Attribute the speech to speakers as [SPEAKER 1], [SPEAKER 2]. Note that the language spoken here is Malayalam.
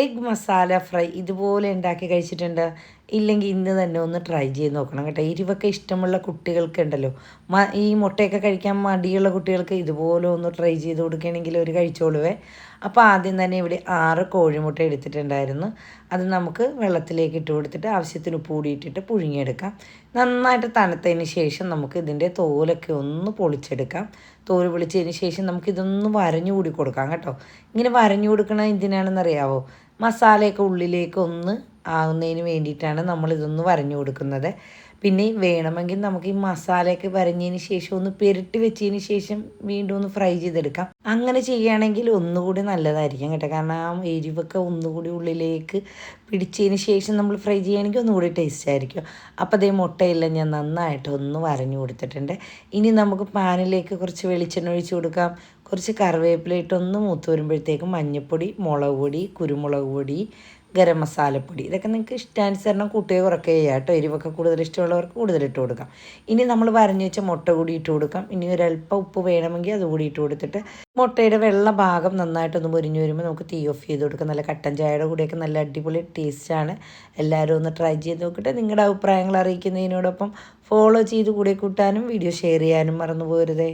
[SPEAKER 1] എഗ് മസാല ഫ്രൈ ഇതുപോലെ ഉണ്ടാക്കി കഴിച്ചിട്ടുണ്ട്. ഇല്ലെങ്കിൽ ഇന്ന് തന്നെ ഒന്ന് ട്രൈ ചെയ്ത് നോക്കണം കേട്ടോ. എരിവൊക്കെ ഇഷ്ടമുള്ള കുട്ടികൾക്ക് ഉണ്ടല്ലോ ഈ മുട്ടയൊക്കെ കഴിക്കാൻ മടിയുള്ള കുട്ടികൾക്ക് ഇതുപോലെ ഒന്ന് ട്രൈ ചെയ്ത് കൊടുക്കുകയാണെങ്കിൽ ഒരു കഴിച്ചോളുവേ. അപ്പോൾ ആദ്യം തന്നെ ഇവിടെ ആറ് കോഴിമുട്ട എടുത്തിട്ടുണ്ടായിരുന്നു. അത് നമുക്ക് വെള്ളത്തിലേക്ക് ഇട്ട് കൊടുത്തിട്ട് ആവശ്യത്തിന് ഇട്ടിട്ട് പുഴുങ്ങിയെടുക്കാം. നന്നായിട്ട് തണുത്തതിന് ശേഷം നമുക്ക് ഇതിന്റെ തോലൊക്കെ ഒന്ന് പൊളിച്ചെടുക്കാം. തോൽ പൊളിച്ചതിന് ശേഷം നമുക്കിതൊന്ന് വരഞ്ഞു കൂടി കൊടുക്കാം കേട്ടോ. ഇങ്ങനെ വരഞ്ഞു കൊടുക്കണ എന്തിനാണെന്നറിയാവോ? മസാലയൊക്കെ ഉള്ളിലേക്ക് ഒന്ന് ആകുന്നതിന് വേണ്ടിയിട്ടാണ് നമ്മൾ ഇതൊന്ന് വരഞ്ഞു കൊടുക്കുന്നത്. പിന്നെ വേണമെങ്കിൽ നമുക്ക് ഈ മസാലയൊക്കെ വരഞ്ഞതിന് ശേഷം ഒന്ന് പെരട്ടി വെച്ചതിന് ശേഷം വീണ്ടും ഒന്ന് ഫ്രൈ ചെയ്തെടുക്കാം. അങ്ങനെ ചെയ്യുകയാണെങ്കിൽ ഒന്നുകൂടി നല്ലതായിരിക്കും കേട്ടോ. കാരണം ആ എരിവൊക്കെ ഒന്നുകൂടി ഉള്ളിലേക്ക് പിടിച്ചതിന് ശേഷം നമ്മൾ ഫ്രൈ ചെയ്യുകയാണെങ്കിൽ ഒന്നുകൂടി ടേസ്റ്റ് ആയിരിക്കും. അപ്പോൾ അതേ മുട്ടയെല്ലാം ഞാൻ നന്നായിട്ട് ഒന്ന് വരഞ്ഞു കൊടുത്തിട്ടുണ്ട്. ഇനി നമുക്ക് പാനിലേക്ക് കുറച്ച് വെളിച്ചെണ്ണ ഒഴിച്ച് കൊടുക്കാം. കുറച്ച് കറിവേപ്പില ഇട്ടൊന്ന് മൂത്ത് വരുമ്പോഴത്തേക്കും മഞ്ഞൾപ്പൊടി മുളക് പൊടി കുരുമുളക് പൊടി ഗരം മസാലപ്പൊടി ഇതൊക്കെ നിങ്ങൾക്ക് ഇഷ്ടാനുസരണം കൂട്ടുകയോ കുറയ്ക്കുകയോ ചെയ്യാം കേട്ടോ. എരിവൊക്കെ കൂടുതൽ ഇഷ്ടമുള്ളവർക്ക് കൂടുതൽ ഇട്ട് കൊടുക്കാം. ഇനി നമ്മൾ വരഞ്ഞു വെച്ച മുട്ട കൂടി ഇട്ട് കൊടുക്കാം. ഇനി ഒരല്പം ഉപ്പ് വേണമെങ്കിൽ അതുകൂടി ഇട്ട് കൊടുത്തിട്ട് മുട്ടയുടെ വെള്ള ഭാഗം നന്നായിട്ടൊന്ന് പൊരിഞ്ഞു വരുമ്പോൾ നമുക്ക് തീ ഓഫ് ചെയ്ത് കൊടുക്കാം. നല്ല കട്ടൻ ചായയുടെ കൂടെയൊക്കെ നല്ല അടിപൊളി ടേസ്റ്റാണ്. എല്ലാവരും ഒന്ന് ട്രൈ ചെയ്ത് നോക്കിയിട്ട് നിങ്ങളുടെ അഭിപ്രായങ്ങൾ അറിയിക്കുന്നതിനോടൊപ്പം ഫോളോ ചെയ്ത് കൂടെ കൂട്ടാനും വീഡിയോ ഷെയർ ചെയ്യാനും മറന്നു പോരുതേ.